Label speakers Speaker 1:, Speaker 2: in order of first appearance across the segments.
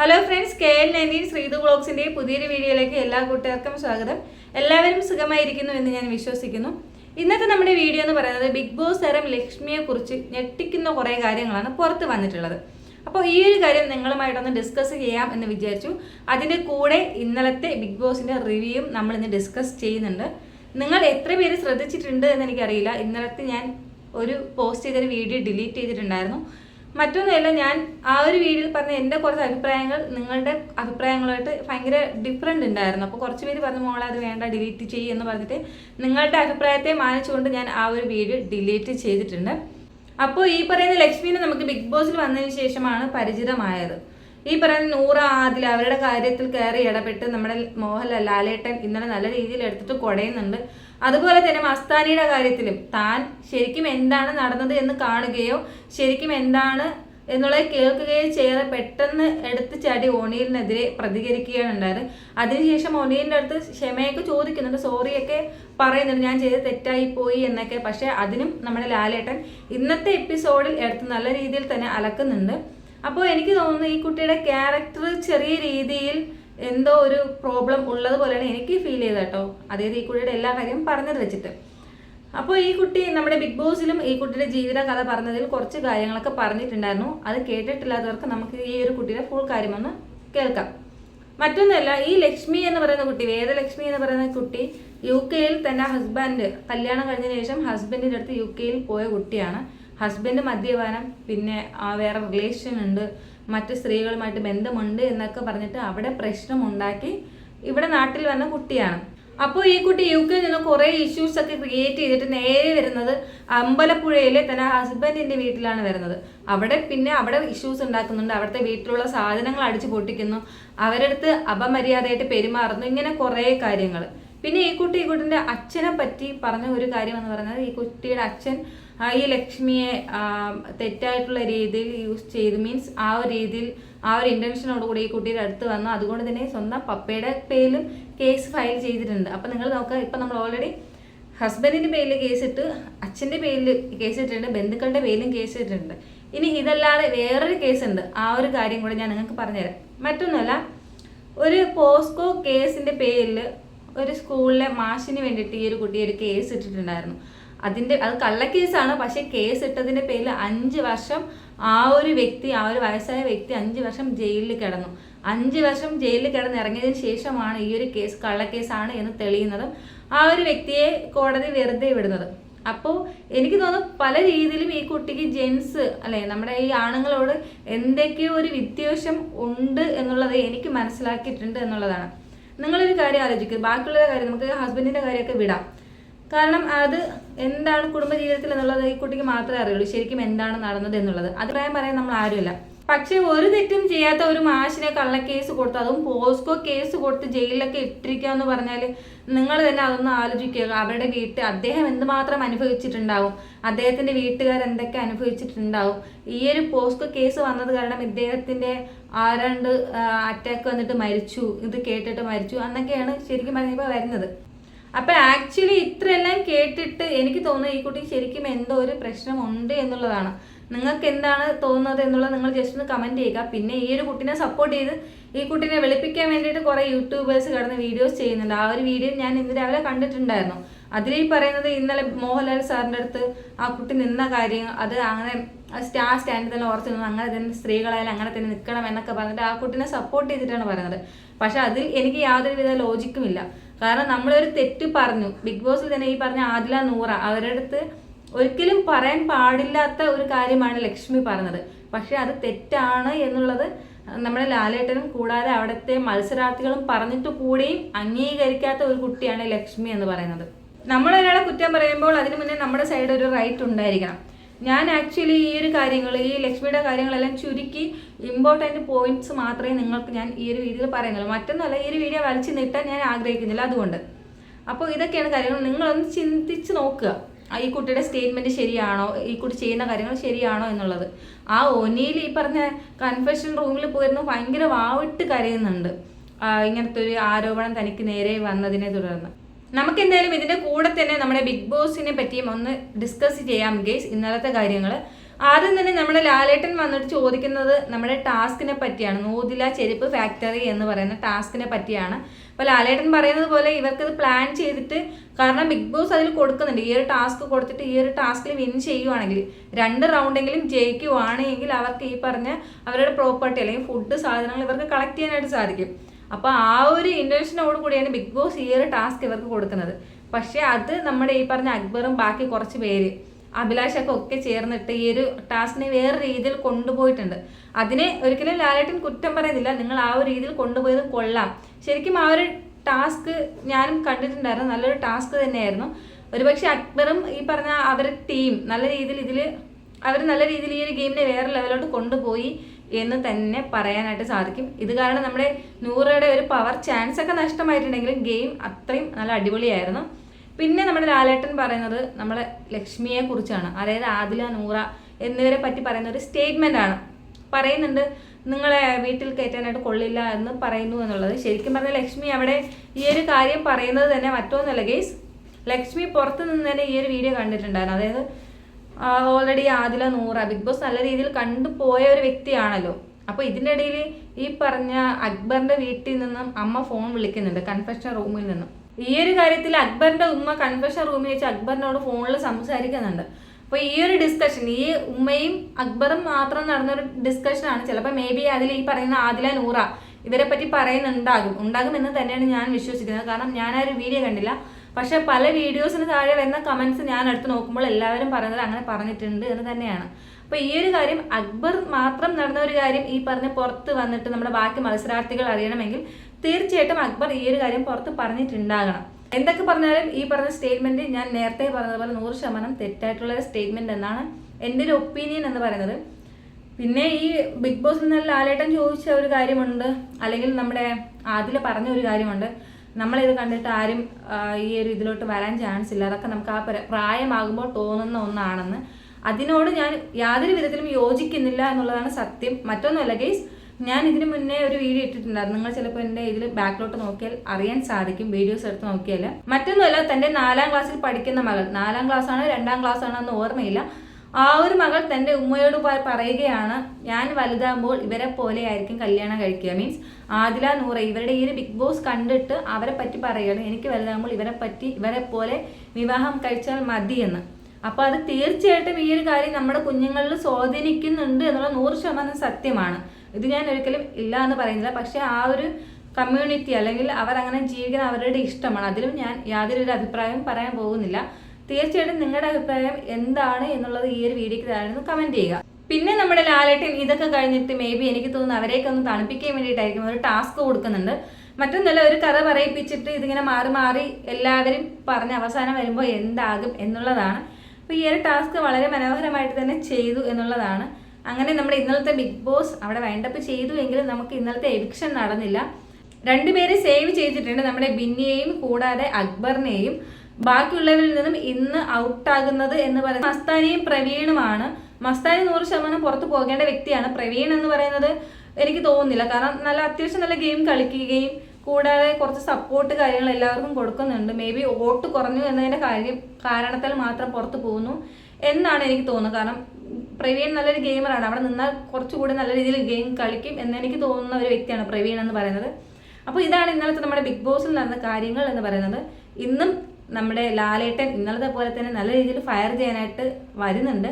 Speaker 1: Hello friends K L nineteen Sreethu ബ്ലോഗ്സിന്റെ പുതിയൊരു വീഡിയോയിലേക്ക് എല്ലാ കൂട്ടുകാർക്കും സ്വാഗതം. എല്ലാവരും സുഖമായിരിക്കുന്നു എന്ന് ഞാൻ വിശ്വസിക്കുന്നു. ഇന്നത്തെ നമ്മുടെ വീഡിയോ എന്ന് പറയുന്നത് ബിഗ് ബോസ് തരം ലക്ഷ്മിയെക്കുറിച്ച് ഞെട്ടിക്കുന്ന കുറേ കാര്യങ്ങളാണ് പുറത്ത് വന്നിട്ടുള്ളത്. അപ്പോൾ ഈ ഒരു കാര്യം നിങ്ങളുമായിട്ടൊന്ന് ഡിസ്കസ് ചെയ്യാം എന്ന് വിചാരിച്ചു. അതിന്റെ കൂടെ ഇന്നലത്തെ ബിഗ് ബോസിന്റെ റിവ്യൂവും നമ്മൾ ഇന്ന് ഡിസ്കസ് ചെയ്യുന്നുണ്ട്. നിങ്ങൾ എത്ര പേര് ശ്രദ്ധിച്ചിട്ടുണ്ട് എന്ന് എനിക്കറിയില്ല. ഇന്നലത്തെ ഞാൻ ഒരു പോസ്റ്റ് ചെയ്തൊരു വീഡിയോ ഡിലീറ്റ് ചെയ്തിട്ടുണ്ടായിരുന്നു. മറ്റൊന്നുമല്ല ഞാൻ ആ ഒരു വീഡിയോയിൽ പറഞ്ഞ എന്റെ കുറച്ച് അഭിപ്രായങ്ങൾ നിങ്ങളുടെ അഭിപ്രായങ്ങളുമായിട്ട് ഭയങ്കര ഡിഫറെന്റ് ഉണ്ടായിരുന്നു. അപ്പോൾ കുറച്ച് പേര് പറഞ്ഞു മോളെ അത് വേണ്ട ഡിലീറ്റ് ചെയ്യും എന്ന് പറഞ്ഞിട്ട് നിങ്ങളുടെ അഭിപ്രായത്തെ മാനിച്ചുകൊണ്ട് ഞാൻ ആ ഒരു വീഡിയോ ഡിലീറ്റ് ചെയ്തിട്ടുണ്ട്. അപ്പോൾ ഈ പറയുന്ന ലക്ഷ്മിനെ നമുക്ക് ബിഗ് ബോസിൽ വന്നതിന് ശേഷമാണ് പരിചിതമായത്. ഈ പറയുന്ന നൂറ ആദിൽ അവരുടെ കാര്യത്തിൽ കയറി ഇടപെട്ട് നമ്മുടെ മോഹൻലാൽ ലാലേട്ടൻ ഇന്നലെ നല്ല രീതിയിൽ എടുത്തിട്ട് കുടയുന്നുണ്ട്. അതുപോലെ തന്നെ മസ്താനിയുടെ കാര്യത്തിലും താൻ ശരിക്കും എന്താണ് നടന്നത് എന്ന് കാണുകയോ ശരിക്കും എന്താണ് എന്നുള്ളത് കേൾക്കുകയോ ചെയ്യാതെ പെട്ടെന്ന് എടുത്ത് ചാടി ഓണിയലിനെതിരെ പ്രതികരിക്കുകയാണ് ഉണ്ടായത്. അതിനുശേഷം ഒനിയലിന്റെ അടുത്ത് ക്ഷമയൊക്കെ ചോദിക്കുന്നുണ്ട്. സോറിയൊക്കെ പറയുന്നുണ്ട്. ഞാൻ ചെയ്ത് തെറ്റായി പോയി എന്നൊക്കെ. പക്ഷേ അതിനും നമ്മുടെ ലാലേട്ടൻ ഇന്നത്തെ എപ്പിസോഡിൽ എടുത്ത് നല്ല രീതിയിൽ തന്നെ അലക്കുന്നുണ്ട്. അപ്പോൾ എനിക്ക് തോന്നുന്നു ഈ കുട്ടിയുടെ ക്യാരക്ടർ ചെറിയ രീതിയിൽ എന്തോ ഒരു പ്രോബ്ലം ഉള്ളത് പോലെയാണ് എനിക്ക് ഫീൽ ചെയ്തത് കേട്ടോ. അതായത് ഈ കുട്ടിയുടെ എല്ലാ കാര്യവും പറഞ്ഞത് വെച്ചിട്ട്. അപ്പോൾ ഈ കുട്ടി നമ്മുടെ ബിഗ് ബോസിലും ഈ കുട്ടിയുടെ ജീവിത കഥ പറഞ്ഞതിൽ കുറച്ച് കാര്യങ്ങളൊക്കെ പറഞ്ഞിട്ടുണ്ടായിരുന്നു. അത് കേട്ടിട്ടില്ലാത്തവർക്ക് നമുക്ക് ഈ ഒരു കുട്ടിയുടെ ഫുൾ കാര്യമൊന്ന് കേൾക്കാം. മറ്റൊന്നല്ല ഈ ലക്ഷ്മി എന്ന് പറയുന്ന കുട്ടി വേദലക്ഷ്മി എന്ന് പറയുന്ന കുട്ടി യു കെയിൽ തന്നെ ഹസ്ബൻഡ് കല്യാണം കഴിഞ്ഞ ശേഷം ഹസ്ബൻഡിന്റെ അടുത്ത് യു കെയിൽ പോയ കുട്ടിയാണ്. ഹസ്ബൻഡ് മദ്യപാനം പിന്നെ വേറെ റിലേഷൻ ഉണ്ട്. മറ്റ് സ്ത്രീകളുമായിട്ട് ബന്ധമുണ്ട് എന്നൊക്കെ പറഞ്ഞിട്ട് അവിടെ പ്രശ്നമുണ്ടാക്കി ഇവിടെ നാട്ടിൽ വന്ന കുട്ടിയാണ്. അപ്പോൾ ഈ കുട്ടി യു കെയിൽ നിന്ന് കുറേ ഇഷ്യൂസ് ഒക്കെ ക്രിയേറ്റ് ചെയ്തിട്ട് നേരെ വരുന്നത് അമ്പലപ്പുഴയിലെ തന്നെ ഹസ്ബൻഡിന്റെ വീട്ടിലാണ് വരുന്നത്. അവിടെ പിന്നെ അവിടെ ഇഷ്യൂസ് ഉണ്ടാക്കുന്നുണ്ട്. അവിടുത്തെ വീട്ടിലുള്ള സാധനങ്ങൾ അടിച്ചു പൊട്ടിക്കുന്നു. അവരടുത്ത് അപമര്യാദയായിട്ട് പെരുമാറുന്നു. ഇങ്ങനെ കുറേ കാര്യങ്ങൾ പിന്നെ ഈ കുട്ടി ഈ കുട്ടിന്റെ അച്ഛനെ പറ്റി പറഞ്ഞ ഒരു കാര്യം എന്ന് പറയുന്നത് ഈ കുട്ടിയുടെ അച്ഛൻ ഈ ലക്ഷ്മിയെ ആ, തെറ്റായിട്ടുള്ള രീതിയിൽ യൂസ് ചെയ്ത് മീൻസ് ആ ഒരു രീതിയിൽ ആ ഒരു ഇന്റൻഷനോട് കൂടി ഈ കുട്ടിയുടെ അടുത്ത് വന്നു. അതുകൊണ്ട് തന്നെ സ്വന്തം പപ്പയുടെ പേരിലും കേസ് ഫയൽ ചെയ്തിട്ടുണ്ട്. അപ്പം നിങ്ങൾ നോക്കുക ഇപ്പം നമ്മൾ ഓൾറെഡി ഹസ്ബൻഡിന്റെ പേരിൽ കേസിട്ട് അച്ഛന്റെ പേരിൽ കേസ് ഇട്ടിട്ടുണ്ട് ബന്ധുക്കളുടെ പേരിലും കേസ് ഇട്ടിട്ടുണ്ട്. ഇനി ഇതല്ലാതെ വേറൊരു കേസ് ഉണ്ട്. ആ ഒരു കാര്യം കൂടെ ഞാൻ നിങ്ങൾക്ക് പറഞ്ഞുതരാം. മറ്റൊന്നുമല്ല ഒരു പോസ്കോ കേസിന്റെ പേരിൽ ഒരു സ്കൂളിലെ മാഷിന് വേണ്ടിയിട്ട് ഈ ഒരു കുട്ടി ഒരു കേസ് ഇട്ടിട്ടുണ്ടായിരുന്നു. അതിന്റെ അത് കള്ളക്കേസാണ്. പക്ഷേ കേസ് ഇട്ടതിന്റെ പേരിൽ അഞ്ച് വർഷം ആ ഒരു വ്യക്തി ആ ഒരു വയസ്സായ വ്യക്തി അഞ്ച് വർഷം ജയിലിൽ കിടന്നു. അഞ്ച് വർഷം ജയിലിൽ കിടന്ന് ഇറങ്ങിയതിന് ശേഷമാണ് ഈ ഒരു കേസ് കള്ളക്കേസാണ് എന്ന് തെളിയുന്നത്. ആ ഒരു വ്യക്തിയെ കോടതി വെറുതെ വിടുന്നത്. അപ്പോൾ എനിക്ക് തോന്നുന്നു പല രീതിയിലും ഈ കുട്ടിക്ക് ജെൻസ് അല്ലെ നമ്മുടെ ഈ ആണുങ്ങളോട് എന്തൊക്കെയോ ഒരു വിദ്വേഷം ഉണ്ട് എന്നുള്ളത് എനിക്ക് മനസ്സിലാക്കിയിട്ടുണ്ട് എന്നുള്ളതാണ്. നിങ്ങളൊരു കാര്യം ആലോചിക്കുക ബാക്കിയുള്ള കാര്യം നമുക്ക് ഹസ്ബൻഡിന്റെ കാര്യമൊക്കെ വിടാം. കാരണം അത് എന്താണ് കുടുംബജീവിതത്തിൽ എന്നുള്ളത് ഈ കുട്ടിക്ക് മാത്രമേ അറിയുള്ളൂ. ശരിക്കും എന്താണ് നടന്നത് എന്നുള്ളത്. അഭിപ്രായം പറയാൻ നമ്മൾ ആരുമില്ല. പക്ഷെ ഒരു തെറ്റും ചെയ്യാത്ത ഒരു മാഷിനെ കള്ളക്കേസ് കൊടുത്ത് അതും പോസ്കോ കേസ് കൊടുത്ത് ജയിലിലൊക്കെ ഇട്ടിരിക്കുക എന്ന് പറഞ്ഞാൽ നിങ്ങൾ തന്നെ അതൊന്ന് ആലോചിക്കുക. അവരുടെ വീട്ടിൽ അദ്ദേഹം എന്തുമാത്രം അനുഭവിച്ചിട്ടുണ്ടാവും? അദ്ദേഹത്തിന്റെ വീട്ടുകാർ എന്തൊക്കെ അനുഭവിച്ചിട്ടുണ്ടാവും? ഈ ഒരു പോസ്കോ കേസ് വന്നത് കാരണം ഇദ്ദേഹത്തിന്റെ ആരാണ്ട് അറ്റാക്ക് വന്നിട്ട് മരിച്ചു. ഇത് കേട്ടിട്ട് മരിച്ചു. എന്നൊക്കെയാണ് ശരിക്കും പറയുമ്പോൾ വരുന്നത്. അപ്പൊ ആക്ച്വലി ഇത്രയെല്ലാം കേട്ടിട്ട് എനിക്ക് തോന്നുന്നു ഈ കുട്ടി ശരിക്കും എന്തോ ഒരു പ്രശ്നമുണ്ട് എന്നുള്ളതാണ്. നിങ്ങൾക്ക് എന്താണ് തോന്നുന്നത് എന്നുള്ളത് നിങ്ങൾ ജസ്റ്റ് ഒന്ന് കമന്റ് ചെയ്യുക. പിന്നെ ഈ ഒരു കുട്ടിനെ സപ്പോർട്ട് ചെയ്ത് ഈ കുട്ടിനെ വെളുപ്പിക്കാൻ വേണ്ടിയിട്ട് കുറെ യൂട്യൂബേഴ്സ് കിടന്ന് വീഡിയോസ് ചെയ്യുന്നുണ്ട്. ആ ഒരു വീഡിയോ ഞാൻ ഇന്ന് രാവിലെ കണ്ടിട്ടുണ്ടായിരുന്നു. അതിൽ പറയുന്നത് ഇന്നലെ മോഹൻലാൽ സാറിന്റെ അടുത്ത് ആ കുട്ടി നിന്ന കാര്യം അത് അങ്ങനെ സ്റ്റാർ സ്റ്റാൻഡിൽ തന്നെ ഓർത്ത് നിന്നു അങ്ങനെ തന്നെ സ്ത്രീകളായാലും അങ്ങനെ തന്നെ നിൽക്കണം എന്നൊക്കെ പറഞ്ഞിട്ട് ആ കുട്ടിനെ സപ്പോർട്ട് ചെയ്തിട്ടാണ് പറയുന്നത്. പക്ഷെ അതിൽ എനിക്ക് യാതൊരുവിധ ലോജിക്കും ഇല്ല. കാരണം നമ്മളൊരു തെറ്റ് പറഞ്ഞു. ബിഗ് ബോസിൽ തന്നെ ഈ പറഞ്ഞ ആദില നൂറ അവരുടെ അടുത്ത് ഒരിക്കലും പറയാൻ പാടില്ലാത്ത ഒരു കാര്യമാണ് ലക്ഷ്മി പറഞ്ഞത്. പക്ഷെ അത് തെറ്റാണ് എന്നുള്ളത് നമ്മുടെ ലാലേട്ടനും കൂടാതെ അവിടുത്തെ മത്സരാർത്ഥികളും പറഞ്ഞിട്ട് കൂടിയും അംഗീകരിക്കാത്ത ഒരു കുട്ടിയാണ് ലക്ഷ്മി എന്ന് പറയുന്നത്. നമ്മൾ ഒരാളെ കുറ്റം പറയുമ്പോൾ അതിനു മുന്നേ നമ്മുടെ സൈഡ് ഒരു റൈറ്റ് ഉണ്ടായിരിക്കണം. ഞാൻ ആക്ച്വലി ഈ ഒരു കാര്യങ്ങൾ ഈ ലക്ഷ്മിയുടെ കാര്യങ്ങളെല്ലാം ചുരുക്കി ഇമ്പോർട്ടന്റ് പോയിന്റ്സ് മാത്രമേ നിങ്ങൾക്ക് ഞാൻ ഈ ഒരു വീഡിയോയിൽ പറയുന്നുള്ളൂ. മറ്റൊന്നുമല്ല ഈ ഒരു വീഡിയോ വലിച്ചു നീട്ടാൻ ഞാൻ ആഗ്രഹിക്കുന്നില്ല അതുകൊണ്ട്. അപ്പോൾ ഇതൊക്കെയാണ് കാര്യങ്ങൾ. നിങ്ങളൊന്ന് ചിന്തിച്ച് നോക്കുക. ഈ കുട്ടിയുടെ സ്റ്റേറ്റ്മെന്റ് ശരിയാണോ? ഈ കുട്ടി ചെയ്യുന്ന കാര്യങ്ങൾ ശരിയാണോ എന്നുള്ളത്. ആ ഒനിയിൽ ഈ പറഞ്ഞ കൺഫെഷൻ റൂമിൽ പോയിരുന്നു ഭയങ്കര വാവിട്ട് കരയുന്നുണ്ട്. ഇങ്ങനത്തെ ഒരു ആരോപണം തനിക്ക് നേരെ വന്നതിനെ തുടർന്ന്. നമുക്ക് എന്തായാലും ഇതിന്റെ കൂടെ തന്നെ നമ്മുടെ ബിഗ് ബോസിനെ പറ്റിയും ഒന്ന് ഡിസ്കസ് ചെയ്യാം ഗേസ് ഇന്നലത്തെ കാര്യങ്ങൾ ആദ്യം തന്നെ നമ്മുടെ ലാലേട്ടൻ വന്നിട്ട് ചോദിക്കുന്നത് നമ്മുടെ ടാസ്കിനെ പറ്റിയാണ്. നൂതില ചെരുപ്പ് ഫാക്ടറി എന്ന് പറയുന്ന ടാസ്കിനെ പറ്റിയാണ്. അപ്പോൾ ലാലേട്ടൻ പറയുന്നത് പോലെ ഇവർക്കത് പ്ലാൻ ചെയ്തിട്ട് കാരണം ബിഗ് ബോസ് അതിൽ കൊടുക്കുന്നുണ്ട്. ഈ ഒരു ടാസ്ക് കൊടുത്തിട്ട് ഈ ഒരു ടാസ്കിൽ വിൻ ചെയ്യുവാണെങ്കിൽ രണ്ട് റൗണ്ടെങ്കിലും ജയിക്കുവാണെങ്കിൽ അവർക്ക് ഈ പറഞ്ഞ അവരുടെ പ്രോപ്പർട്ടി അല്ലെങ്കിൽ ഫുഡ് സാധനങ്ങൾ ഇവർക്ക് കളക്ട് ചെയ്യാനായിട്ട് സാധിക്കും. അപ്പോൾ ആ ഒരു ഇന്റൻഷനോട് കൂടിയാണ് ബിഗ് ബോസ് ഈ ഒരു ടാസ്ക് ഇവർക്ക് കൊടുക്കുന്നത്. പക്ഷേ അത് നമ്മുടെ ഈ പറഞ്ഞ അക്ബറും ബാക്കി കുറച്ച് പേര് അഭിലാഷൊക്കെ ഒക്കെ ചേർന്നിട്ട് ഈ ഒരു ടാസ്കിനെ വേറെ രീതിയിൽ കൊണ്ടുപോയിട്ടുണ്ട്. അതിനെ ഒരിക്കലും ലാലേട്ടൻ കുറ്റം പറയുന്നില്ല. നിങ്ങൾ ആ ഒരു രീതിയിൽ കൊണ്ടുപോയത് കൊള്ളാം. ശരിക്കും ആ ഒരു ടാസ്ക് ഞാനും കണ്ടിട്ടുണ്ടായിരുന്നു. നല്ലൊരു ടാസ്ക് തന്നെയായിരുന്നു. ഒരുപക്ഷെ അക്ബറും ഈ പറഞ്ഞ അവരുടെ ടീം നല്ല രീതിയിൽ ഇതിൽ അവർ നല്ല രീതിയിൽ ഈ ഒരു ഗെയിമിനെ വേറെ ലെവലോട്ട് കൊണ്ടുപോയി. എന്ന് തന്നെ പറയാനായിട്ട് സാധിക്കും. ഇത് കാരണം നമ്മുടെ നൂറയുടെ ഒരു പവർ ചാൻസ് ഒക്കെ നഷ്ടമായിട്ടുണ്ടെങ്കിലും ഗെയിം അത്രയും നല്ല അടിപൊളിയായിരുന്നു. പിന്നെ നമ്മുടെ ലാലേട്ടൻ പറയുന്നത് നമ്മളെ ലക്ഷ്മിയെ കുറിച്ചാണ്. അതായത് ആദില നൂറ എന്നിവരെ പറ്റി പറയുന്ന ഒരു സ്റ്റേറ്റ്മെന്റ് ആണ്. പറയുന്നുണ്ട് നിങ്ങളെ വീട്ടിൽ കയറ്റാനായിട്ട് കൊള്ളില്ല എന്ന് പറയുന്നു എന്നുള്ളത്. ശരിക്കും പറഞ്ഞാൽ ലക്ഷ്മി അവിടെ ഈ ഒരു കാര്യം പറയുന്നത് തന്നെ മറ്റൊന്നുമല്ല ഗെയ്സ് ലക്ഷ്മി പുറത്ത് നിന്ന് തന്നെ ഈ ഒരു വീഡിയോ കണ്ടിട്ടുണ്ടായിരുന്നു. അതായത് already Adila Noora Big Boss നല്ല രീതിയിൽ കണ്ടുപോയ ഒരു വ്യക്തിയാണല്ലോ. അപ്പോൾ ഇതിന്റെ ഇടയിൽ ഈ പറഞ്ഞ അക്ബറിന്റെ വീട്ടിൽ നിന്നും അമ്മ ഫോൺ വിളിക്കുന്നുണ്ട് കൺഫെഷൻ റൂമിൽ നിന്നും. ഈ ഒരു കാര്യത്തിൽ അക്ബറിന്റെ ഉമ്മ കൺഫെഷൻ റൂമിൽ വെച്ച് അക്ബറിനോട് ഫോണിൽ സംസാരിക്കുന്നുണ്ട്. അപ്പോൾ ഈ ഒരു ഡിസ്കഷൻ ഈ ഉമ്മയും അക്ബറും മാത്രം നടന്നൊരു ഡിസ്കഷനാണ് ചിലപ്പോൾ മേ ബി അതിൽ ഈ പറയുന്ന ആദില നൂറ ഇവരെ പറ്റി പറയുന്നുണ്ടാകും. ഉണ്ടാകും എന്ന് തന്നെയാണ് ഞാൻ വിശ്വസിക്കുന്നത്. കാരണം ഞാൻ ആ ഒരു വീഡിയോ കണ്ടില്ല. പക്ഷെ പല വീഡിയോസിന് താഴെ വരുന്ന കമൻസ് ഞാൻ എടുത്ത് നോക്കുമ്പോൾ എല്ലാവരും പറയുന്നത് അങ്ങനെ പറഞ്ഞിട്ടുണ്ട് എന്ന് തന്നെയാണ്. അപ്പൊ ഈ ഒരു കാര്യം അക്ബർ മാത്രം നടന്ന ഒരു കാര്യം ഈ പറഞ്ഞ പുറത്ത് വന്നിട്ട് നമ്മുടെ ബാക്കി മത്സരാർത്ഥികൾ അറിയണമെങ്കിൽ തീർച്ചയായിട്ടും അക്ബർ ഈ ഒരു കാര്യം പുറത്ത് പറഞ്ഞിട്ടുണ്ടാകണം. എന്തൊക്കെ പറഞ്ഞാലും ഈ പറഞ്ഞ സ്റ്റേറ്റ്മെന്റ് ഞാൻ നേരത്തെ പറഞ്ഞതുപോലെ നൂറ് ശതമാനം തെറ്റായിട്ടുള്ള സ്റ്റേറ്റ്മെന്റ് എന്നാണ് എന്റെ ഒരു ഒപ്പീനിയൻ എന്ന് പറയുന്നത്. പിന്നെ ഈ ബിഗ് ബോസിൽ നിന്ന് ലാലേട്ടൻ ചോദിച്ച ഒരു കാര്യമുണ്ട് അല്ലെങ്കിൽ നമ്മുടെ ആദ്യം പറഞ്ഞ ഒരു കാര്യമുണ്ട്. നമ്മളിത് കണ്ടിട്ട് ആരും ഈ ഒരു ഇതിലോട്ട് വരാൻ ചാൻസ് ഇല്ല. അതൊക്കെ നമുക്ക് ആ പ്രായമാകുമ്പോൾ തോന്നുന്ന ഒന്നാണെന്ന്. അതിനോട് ഞാൻ യാതൊരു വിധത്തിലും യോജിക്കുന്നില്ല എന്നുള്ളതാണ് സത്യം. മറ്റൊന്നുമല്ല ഗെയ്സ് ഞാൻ ഇതിന് മുന്നേ ഒരു വീഡിയോ ഇട്ടിട്ടുണ്ടായിരുന്നു. നിങ്ങൾ ചിലപ്പോൾ എന്റെ ഇതിൽ ബാക്കിലോട്ട് നോക്കിയാൽ അറിയാൻ സാധിക്കും വീഡിയോസ് എടുത്ത് നോക്കിയാൽ. മറ്റൊന്നുമല്ല തന്റെ നാലാം ക്ലാസ്സിൽ പഠിക്കുന്ന മകൾ. നാലാം ക്ലാസ് ആണ് രണ്ടാം ക്ലാസ്സാണോ എന്ന് ഓർമ്മയില്ല. ആ ഒരു മകൾ തന്റെ ഉമ്മയോട് പറയുകയാണ് ഞാൻ വലുതാകുമ്പോൾ ഇവരെ പോലെ ആയിരിക്കും കല്യാണം കഴിക്കുക. മീൻസ് ആദില നൂറ ഇവരുടെ ഈ ഒരു ബിഗ് ബോസ് കണ്ടിട്ട് അവരെ പറ്റി പറയുകയാണ് എനിക്ക് വലുതാകുമ്പോൾ ഇവരെ പറ്റി ഇവരെ പോലെ വിവാഹം കഴിച്ചാൽ മതി എന്ന്. അപ്പോൾ അത് തീർച്ചയായിട്ടും ഈ ഒരു കാര്യം നമ്മുടെ കുഞ്ഞുങ്ങളിൽ സ്വാധീനിക്കുന്നുണ്ട് എന്നുള്ള നൂറ് ശതമാനം സത്യമാണ്. ഇത് ഞാൻ ഒരിക്കലും ഇല്ല എന്ന് പറയുന്നില്ല. പക്ഷേ ആ ഒരു കമ്മ്യൂണിറ്റി അല്ലെങ്കിൽ അവർ അങ്ങനെ ജീവിക്കുന്ന അവരുടെ ഇഷ്ടമാണ്. അതിലും ഞാൻ യാതൊരു അഭിപ്രായവും പറയാൻ പോകുന്നില്ല. തീർച്ചയായിട്ടും നിങ്ങളുടെ അഭിപ്രായം എന്താണ് എന്നുള്ളത് ഈ ഒരു വീഡിയോക്ക് താഴെ കമന്റ് ചെയ്യുക. പിന്നെ നമ്മുടെ ലാലേട്ടൻ ഇതൊക്കെ കഴിഞ്ഞിട്ട് മേ ബി എനിക്ക് തോന്നുന്നു അവരെയൊക്കെ ഒന്ന് തണുപ്പിക്കാൻ വേണ്ടിയിട്ടായിരിക്കും ഒരു ടാസ്ക് കൊടുക്കുന്നുണ്ട്. മറ്റൊന്നല്ല ഒരു കഥ പറയിപ്പിച്ചിട്ട് ഇതിങ്ങനെ മാറി മാറി എല്ലാവരും പറഞ്ഞ് അവസാനം വരുമ്പോൾ എന്താകും എന്നുള്ളതാണ്. അപ്പോൾ ഈ ഒരു ടാസ്ക് വളരെ മനോഹരമായിട്ട് തന്നെ ചെയ്തു എന്നുള്ളതാണ്. അങ്ങനെ നമ്മുടെ ഇന്നലത്തെ ബിഗ് ബോസ് അവിടെ വൈൻഡപ്പ് ചെയ്തു എങ്കിലും നമുക്ക് ഇന്നലത്തെ എവിക്ഷൻ നടന്നില്ല. രണ്ടുപേരെ സേവ് ചെയ്തിട്ടുണ്ട് നമ്മുടെ ബിന്നിയെയും കൂടാതെ അക്ബറിനെയും. ബാക്കിയുള്ളവരിൽ നിന്നും ഇന്ന് ഔട്ടാകുന്നത് എന്ന് പറയുന്നത് മസ്താനിയും പ്രവീണുമാണ്. മസ്താനി നൂറ് ശതമാനം പുറത്തു പോകേണ്ട വ്യക്തിയാണ്. പ്രവീൺ എന്ന് പറയുന്നത് എനിക്ക് തോന്നുന്നില്ല. കാരണം നല്ല അത്യാവശ്യം നല്ല ഗെയിം കളിക്കുകയും കൂടാതെ കുറച്ച് സപ്പോർട്ട് കാര്യങ്ങൾ എല്ലാവർക്കും കൊടുക്കുന്നുണ്ട്. മേ ബി വോട്ട് കുറഞ്ഞു എന്നതിന്റെ കാര്യം കാരണത്താൽ മാത്രം പുറത്തു പോകുന്നു എന്നാണ് എനിക്ക് തോന്നുന്നത്. കാരണം പ്രവീൺ നല്ലൊരു ഗെയിമറാണ്. അവിടെ നിന്നാൽ കുറച്ചുകൂടി നല്ല രീതിയിൽ ഗെയിം കളിക്കും എന്ന് എനിക്ക് തോന്നുന്ന ഒരു വ്യക്തിയാണ് പ്രവീൺ എന്ന് പറയുന്നത്. അപ്പോൾ ഇതാണ് ഇന്നലത്തെ നമ്മുടെ ബിഗ് ബോസിൽ നടന്ന കാര്യങ്ങൾ എന്ന് പറയുന്നത്. ഇന്നും നമ്മുടെ ലാലേട്ടൻ ഇന്നലത്തെ പോലെ തന്നെ നല്ല രീതിയിൽ ഫയർ ചെയ്യാനായിട്ട് വരുന്നുണ്ട്.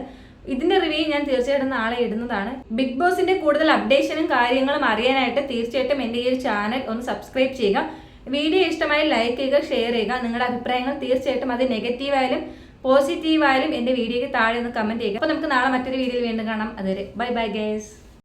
Speaker 1: ഇതിന്റെ റിവ്യൂ ഞാൻ തീർച്ചയായിട്ടും നാളെ ഇടുന്നതാണ്. ബിഗ് ബോസിന്റെ കൂടുതൽ അപ്ഡേഷനും കാര്യങ്ങളും അറിയാനായിട്ട് തീർച്ചയായിട്ടും എന്റെ ഈ ഒരു ചാനൽ ഒന്ന് സബ്സ്ക്രൈബ് ചെയ്യുക. വീഡിയോ ഇഷ്ടമായി ലൈക്ക് ചെയ്യുക ഷെയർ ചെയ്യുക. നിങ്ങളുടെ അഭിപ്രായങ്ങൾ തീർച്ചയായിട്ടും അത് നെഗറ്റീവായാലും പോസിറ്റീവായാലും എന്റെ വീഡിയോയ്ക്ക് താഴെ ഒന്ന് കമന്റ് ചെയ്യുക. അപ്പോൾ നമുക്ക് നാളെ മറ്റൊരു വീഡിയോയിൽ വീണ്ടും കാണാം. അതുവരെ ബൈ ബൈ ഗേസ്